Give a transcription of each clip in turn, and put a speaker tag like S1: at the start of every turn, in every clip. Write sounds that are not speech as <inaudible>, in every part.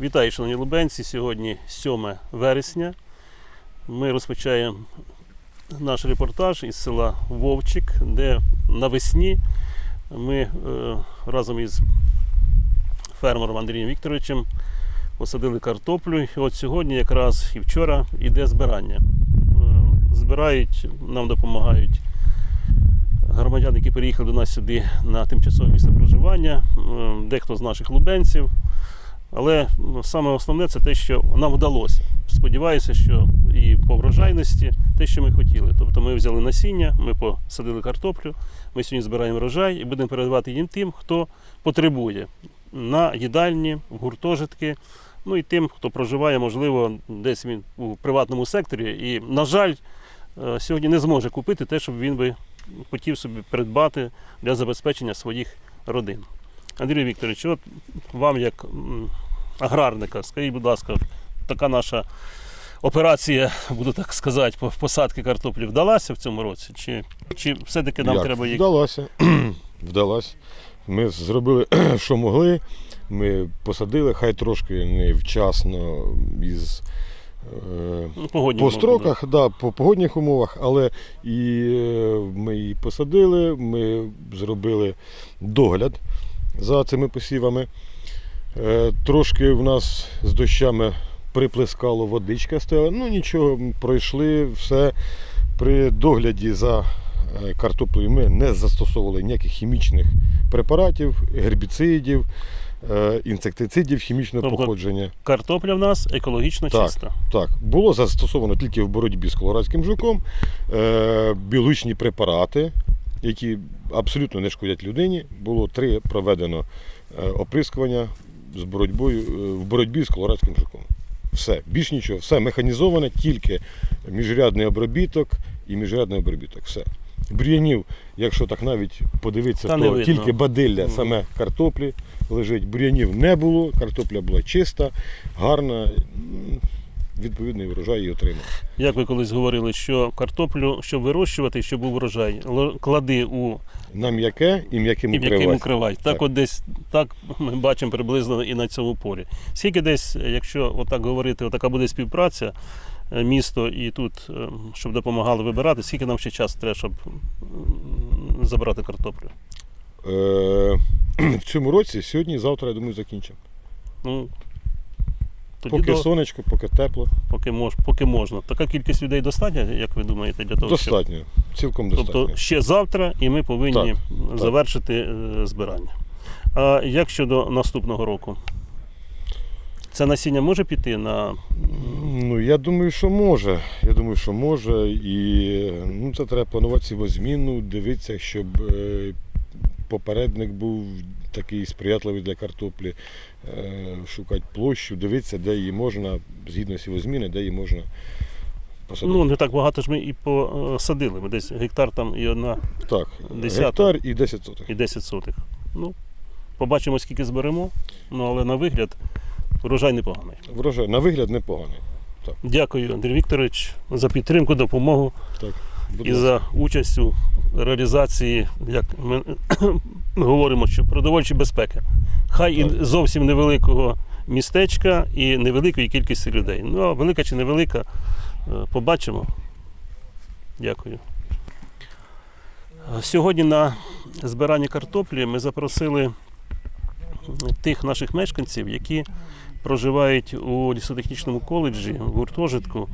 S1: Вітаю, шановні лубенці. Сьогодні 7 вересня. Ми розпочаємо наш репортаж із села Вовчик, де навесні ми е, разом із фермером Андрієм Вікторовичем посадили картоплю. І от сьогодні, якраз і вчора, йде збирання. Е, Збирають, нам допомагають громадяни, які переїхали до нас сюди на тимчасове місце проживання, е, дехто з наших лубенців. Але ну, саме основне це те, що нам вдалося. Сподіваюся, що і по врожайності те, що ми хотіли. Тобто ми взяли насіння, ми посадили картоплю, ми сьогодні збираємо врожай і будемо передавати їм тим, хто потребує на їдальні, в гуртожитки, ну і тим, хто проживає, можливо, десь у приватному секторі. І, на жаль, е, сьогодні не зможе купити те, що він би хотів собі придбати для забезпечення своїх родин. Андрій Вікторович, от вам як аграрника, скажіть, будь ласка, така наша операція, буду так сказати, по посадки картоплі вдалася в цьому році? Чи, чи все-таки нам
S2: Як?
S1: треба їх?
S2: Вдалося. <clears throat> Вдалося. Ми зробили, <clears throat> що могли. Ми посадили, хай трошки невчасно із е,
S1: Ну, погодні
S2: по
S1: умови,
S2: строках, да, по погодних умовах, але і е, ми її посадили, ми зробили догляд за цими посівами. Е, Трошки в нас з дощами приплескало водичка стояла. Ну нічого, пройшли все. При догляді за е, картоплею ми не застосовували ніяких хімічних препаратів, гербіцидів, е, інсектицидів хімічного
S1: Тобто
S2: походження.
S1: Картопля в нас екологічно
S2: Так.
S1: чиста.
S2: Так, було застосовано тільки в боротьбі з колорадським жуком біологічні препарати, які абсолютно не шкодять людині. Було три проведено оприскування з боротьбою, е, в боротьбі з колорадським жуком. Все, більш нічого, все механізоване, тільки міжрядний обробіток і міжрядний обробіток. Все. Бур'янів, якщо так навіть подивитися,
S1: Та
S2: то
S1: видно.
S2: тільки бадилля саме картоплі лежить. Бур'янів не було, картопля була чиста, гарна, відповідний врожай її отримав.
S1: Як ви колись говорили, що картоплю, щоб вирощувати, щоб був врожай, клади у
S2: На м'яке і м'яким
S1: і в укривай. Так,
S2: Так.
S1: от десь так ми бачимо приблизно і на цьому полі. Скільки десь, якщо отак говорити, отака буде співпраця, е, місто і тут, е, щоб допомагали вибирати, скільки нам ще часу треба, щоб забрати картоплю?
S2: Е, <clears throat> в цьому році, сьогодні, завтра, я думаю, закінчимо.
S1: Ну, тоді
S2: Поки
S1: до,
S2: сонечко, поки тепло.
S1: поки, мож, поки можна. Така кількість людей достатня, як ви думаєте, для того, щоб
S2: Достатньо. Цілком достатньо.
S1: Тобто ще завтра і ми повинні
S2: Так,
S1: завершити е, збирання. А як щодо наступного року? Це насіння може піти на.
S2: Ну, я думаю, що може. Я думаю, що може. І ну, це треба планувати сівозміну, дивитися, щоб е, попередник був такий сприятливий для картоплі, е, шукати площу, дивитися, де її можна, згідно сівозміни, де її можна посадити.
S1: Ну, не так багато ж ми і посадили. Ми десь гектар там і одна,
S2: так,
S1: десята.
S2: гектар і 10 сотих.
S1: і 10 сотих. Ну, побачимо, скільки зберемо. Ну, але на вигляд урожай непоганий.
S2: Врожай на вигляд непоганий.
S1: Дякую, Андрій Вікторович, за підтримку, допомогу.
S2: Так, будь
S1: і за участь у реалізації, як говоримо, що продовольча безпека. Хай і зовсім невеликого містечка і невеликої кількості людей. Ну, а велика чи невелика, е, побачимо. Дякую. Сьогодні на збиранні картоплі ми запросили тих наших мешканців, які проживають у лісотехнічному коледжі в гуртожитку.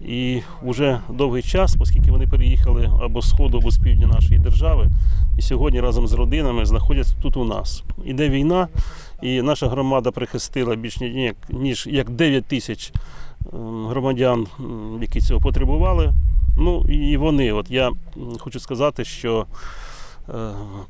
S1: І вже довгий час, оскільки вони переїхали або з сходу, або з півдня нашої держави, і сьогодні разом з родинами знаходяться тут у нас. Іде війна, і наша громада прихистила більш ні- ні- ніж як 9 тисяч ем, громадян, які цього потребували. Ну і вони, от я хочу сказати, що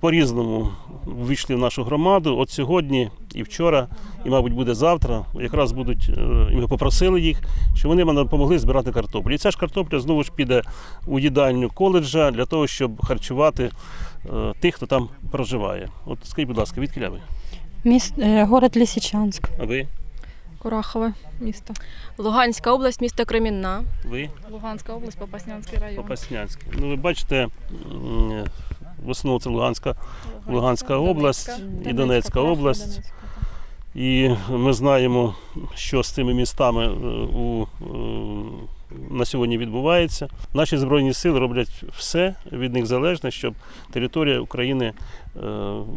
S1: по-різному ввійшли в нашу громаду. От сьогодні і вчора, і, мабуть, буде завтра. Якраз будуть, е, і ми попросили їх, щоб вони нам допомогли збирати картоплю. І ця ж картопля знову ж піде у їдальню коледжа для того, щоб харчувати е, тих, хто там проживає. От скажіть, будь ласка, відкіля ви?
S3: Міст, е, город Лисичанск.
S1: А ви?
S4: Курахове місто.
S5: Луганська область, місто Кремінна.
S1: Ви?
S4: Луганська область, Попаснянський район.
S1: Попаснянське. Ну, ви бачите, в основному це Луганська, Луганська область і Донецька область. І ми знаємо, що з цими містами е, у, е, на сьогодні відбувається. Наші Збройні сили роблять все від них залежне, щоб територія України е,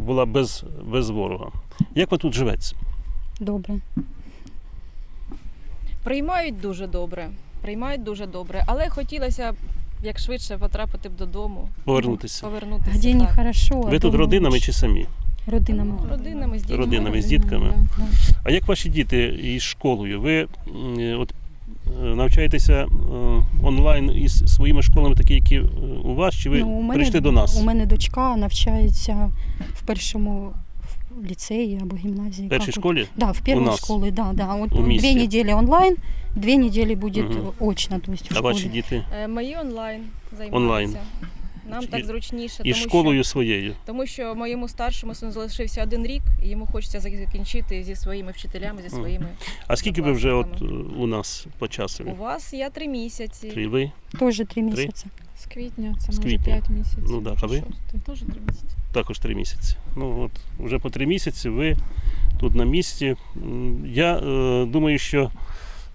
S1: була без, без ворога. Як ви тут живеться?
S3: Добре.
S5: Приймають дуже добре. Приймають дуже добре, але хотілося б як швидше потрапити б додому,
S1: Повернутися?
S5: повернутися.
S3: Где
S5: так.
S3: а
S1: Ви тут
S3: дома
S1: родинами
S3: лучше.
S1: чи самі?
S3: Родинами.
S5: Родинами з дітьми.
S1: Родинами з дітками.
S3: Да.
S1: А як ваші діти із школою? Ви м, от, е, навчаєтеся е, онлайн із своїми школами, такі, які е, у вас, чи ви
S3: Ну, у мене,
S1: прийшли до нас?
S3: У мене дочка навчається в першому ліцеї або гімназії.
S1: В першій школі?
S3: Да, в первой
S1: нас,
S3: школе, да, да. Вот
S1: у
S3: две
S1: місті.
S3: недели онлайн, две недели будет
S1: Мгм.
S3: очно, то есть в
S1: А ваші діти
S5: Е, Мої онлайн займаються.
S1: Онлайн.
S5: Нам
S1: І-
S5: так зручніше,
S1: із
S5: тому
S1: школою
S5: що
S1: своєю.
S5: тому що моєму старшому сину залишився один рік, і йому хочеться закінчити зі своїми вчителями, зі
S1: Мгм.
S5: своїми.
S1: А скільки ви вже от, е, у нас по часу?
S5: У вас я три місяці.
S1: Три ви?
S3: Тоже три месяца.
S4: З квітня, це
S1: З
S4: може
S1: квітня.
S4: 5 місяців.
S1: Ну так, а ви?
S4: шостий. Теж 3 місяці.
S1: Також три місяці. Ну от вже по три місяці ви тут на місці. Я е, думаю, що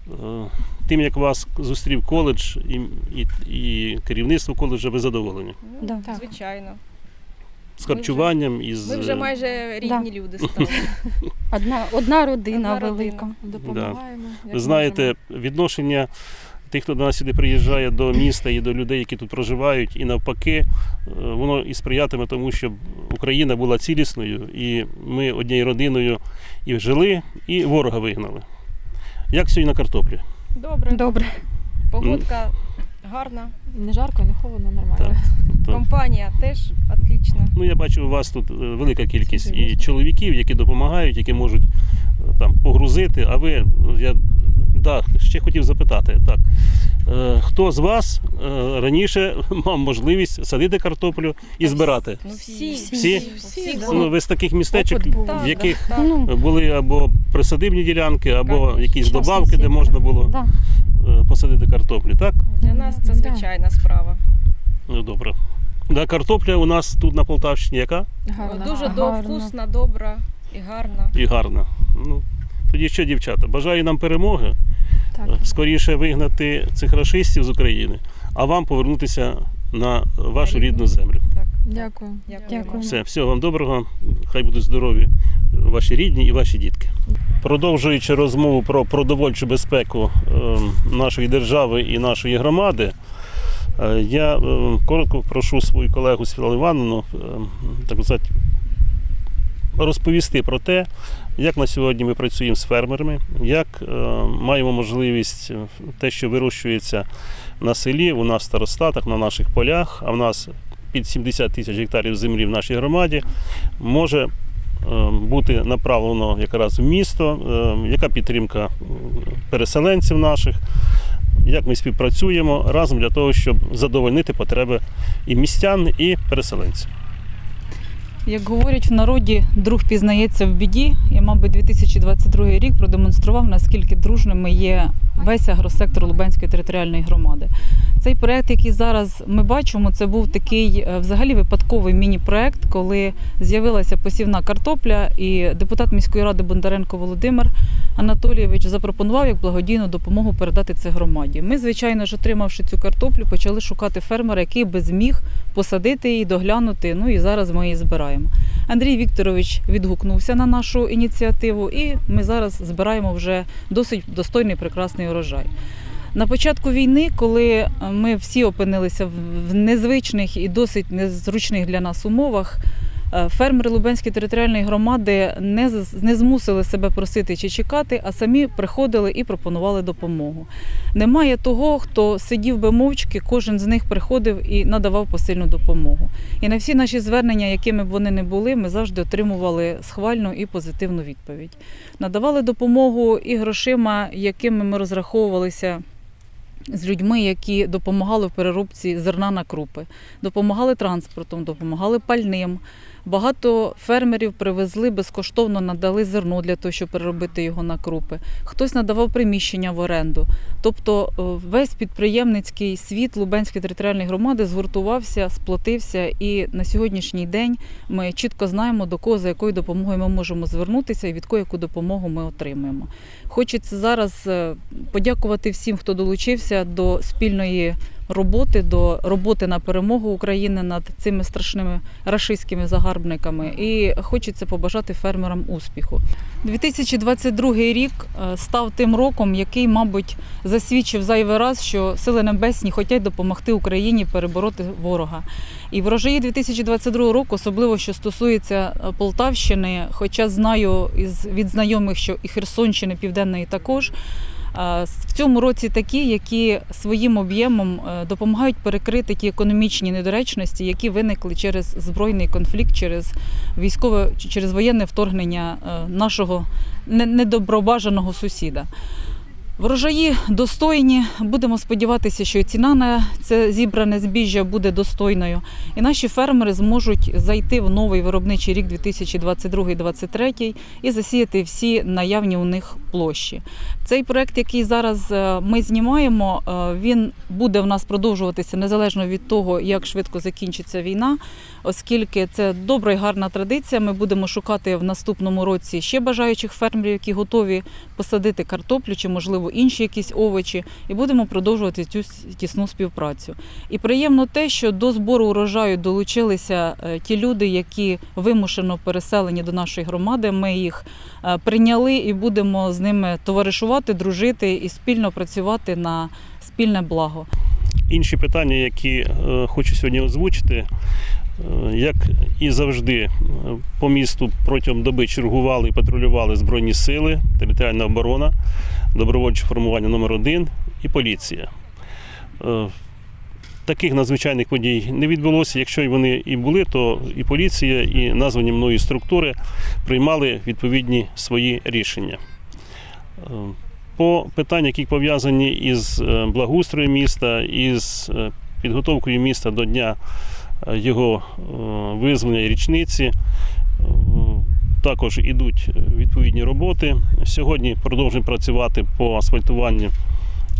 S1: е, тим, як вас зустрів коледж і, і, і керівництво коледжа, ви задоволені.
S5: Ну,
S3: Да.
S4: Так.
S5: Звичайно.
S1: З харчуванням і з
S5: Ми вже майже рідні люди <laughs> стали.
S3: Одна, одна родина
S5: Одна родина.
S3: велика.
S4: Допомагаємо. як
S1: Ви знаєте, відношення тих, хто до нас сюди приїжджає до міста і до людей, які тут проживають, і навпаки, е, воно і сприятиме тому, щоб Україна була цілісною, і ми однією родиною і жили, і ворога вигнали. Як сьогодні на картоплі?
S5: Добре.
S3: Добре.
S5: Погодка гарна.
S4: Не жарко, не холодно, нормально.
S1: Так.
S5: Компанія теж отлічна.
S1: Ну, я бачу, у вас тут е, велика кількість і чоловіків, які допомагають, які можуть е, там погрузити. А ви, я да, ще хотів запитати, так. е, Хто з вас е, раніше <laughs> мав можливість садити картоплю і збирати?
S5: Ну всі.
S1: Всі?
S5: Всі.
S4: да.
S1: Ну, ви з таких містечок,
S4: Опит
S1: в яких
S5: так.
S3: Ну,
S1: були або присадибні ділянки, або якісь добавки, де можна було
S3: Да.
S1: е, посадити картоплю, так?
S5: Для нас це
S4: Да.
S5: звичайна справа.
S1: Ну, добре. Да, картопля у нас тут на Полтавщині яка?
S4: Гарно.
S5: Дуже до- вкусна, добра і гарна.
S1: І гарна. Ну, тоді що, дівчата, бажаю нам перемоги,
S4: Так.
S1: е, скоріше вигнати цих рашистів з України, а вам повернутися на вашу рідну землю.
S5: Так.
S4: Дякую.
S5: Дякую.
S1: Все, всього вам доброго. Хай будуть здорові ваші рідні і ваші дітки. Продовжуючи розмову про продовольчу безпеку е, нашої держави і нашої громади, е, я е, коротко прошу свою колегу Світлану Івановну е, так сказати, розповісти про те, як на сьогодні ми працюємо з фермерами, як е, маємо можливість е, те, що вирощується на селі, у нас в старостатах, на наших полях, а в нас під 70 тисяч гектарів землі в нашій громаді, може е, бути направлено якраз в місто, яка підтримка переселенців наших, як ми співпрацюємо разом для того, щоб задовольнити потреби і містян, і переселенців.
S6: Як говорять в народі, друг пізнається в біді, і, мабуть, 2022 рік продемонстрував, наскільки дружними є весь агросектор Лубенської територіальної громади. Цей проект, який зараз ми бачимо, це був такий е, взагалі випадковий міні-проект, коли з'явилася посівна картопля, і депутат міської ради Бондаренко Володимир Анатолійович запропонував як благодійну допомогу передати це громаді. Ми, звичайно ж, отримавши цю картоплю, почали шукати фермера, який би зміг посадити її, доглянути. Ну і зараз ми її збираємо. Андрій Вікторович відгукнувся на нашу ініціативу, і ми зараз збираємо вже досить достойний прекрасний урожай. На початку війни, коли е, ми всі опинилися в- незвичних і досить незручних для нас умовах, фермери Лубенської територіальної громади не, не змусили себе просити чи чекати, а самі приходили і пропонували допомогу. Немає того, хто сидів би мовчки, кожен з них приходив і надавав посильну допомогу. І на всі наші звернення, якими б вони не були, ми завжди отримували схвальну і позитивну відповідь. Надавали допомогу і грошима, якими ми розраховувалися. З людьми, які допомагали в переробці зерна на крупи, допомагали транспортом, допомагали пальним. Багато фермерів привезли безкоштовно, надали зерно для того, щоб переробити його на крупи. Хтось надавав приміщення в оренду. Тобто е, весь підприємницький світ Лубенської територіальної громади згуртувався, сплотився, і на сьогоднішній день ми чітко знаємо, до кого за якою допомогою ми можемо звернутися і від кого яку допомогу ми отримуємо. Хочеться зараз е, подякувати всім, хто долучився до спільної роботи, до роботи на перемогу України над цими страшними рашистськими загарбниками. І хочеться побажати фермерам успіху. 2022 рік е, став тим роком, який, мабуть, засвідчив зайвий раз, що сили небесні хочуть допомогти Україні перебороти ворога. І врожаї 2022 року, особливо що стосується е, Полтавщини, хоча знаю із від знайомих, що і Херсонщини Південної також. В цьому році такі, які своїм об'ємом е, допомагають перекрити ті економічні недоречності, які виникли через збройний конфлікт, через військове через воєнне вторгнення е, нашого не- недобробажаного сусіда. Врожаї достойні. Будемо сподіватися, що ціна на це зібране збіжжя буде достойною, і наші фермери зможуть зайти в новий виробничий рік 2022-2023 і засіяти всі наявні у них площі. Цей проект, який зараз е, ми знімаємо, е, він буде в нас продовжуватися незалежно від того, як швидко закінчиться війна, оскільки це добра і гарна традиція. Ми будемо шукати в наступному році ще бажаючих фермерів, які готові посадити картоплю чи, можливо, інші якісь овочі, і будемо продовжувати цю тісну співпрацю. І приємно те, що до збору урожаю долучилися е, ті люди, які вимушено переселені до нашої громади. Ми їх е, прийняли і будемо з ними товаришувати, дружити і спільно працювати на спільне благо.
S1: Інші питання, які е, хочу сьогодні озвучити, як і завжди, е, по місту протягом доби чергували і патрулювали Збройні сили, територіальна оборона, добровольче формування номер 1 і поліція. Е, Таких надзвичайних подій не відбулося. Якщо і вони і були, то і поліція, і названі мною структури приймали відповідні свої рішення. Е, по питаннях, які пов'язані із е, благоустроєм міста, із е, підготовкою міста до дня е, його е, визволення і річниці. е, Також ідуть відповідні роботи. Сьогодні продовжуємо працювати по асфальтуванню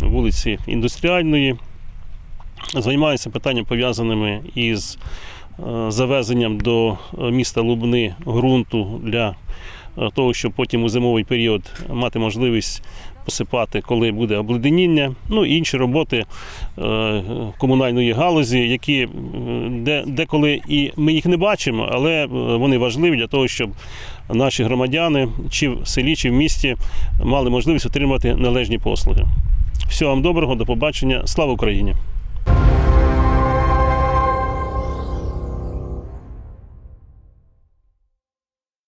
S1: вулиці Індустріальної. Займаюся питанням пов'язаними із е, завезенням до міста Лубни ґрунту для того, щоб потім у зимовий період мати можливість посипати, коли буде обледеніння. Ну і інші роботи е, комунальної галузі, які е, де, деколи і ми їх не бачимо, але е, вони важливі для того, щоб наші громадяни чи в селі, чи в місті мали можливість отримати належні послуги. Всього вам доброго, до побачення. Слава Україні!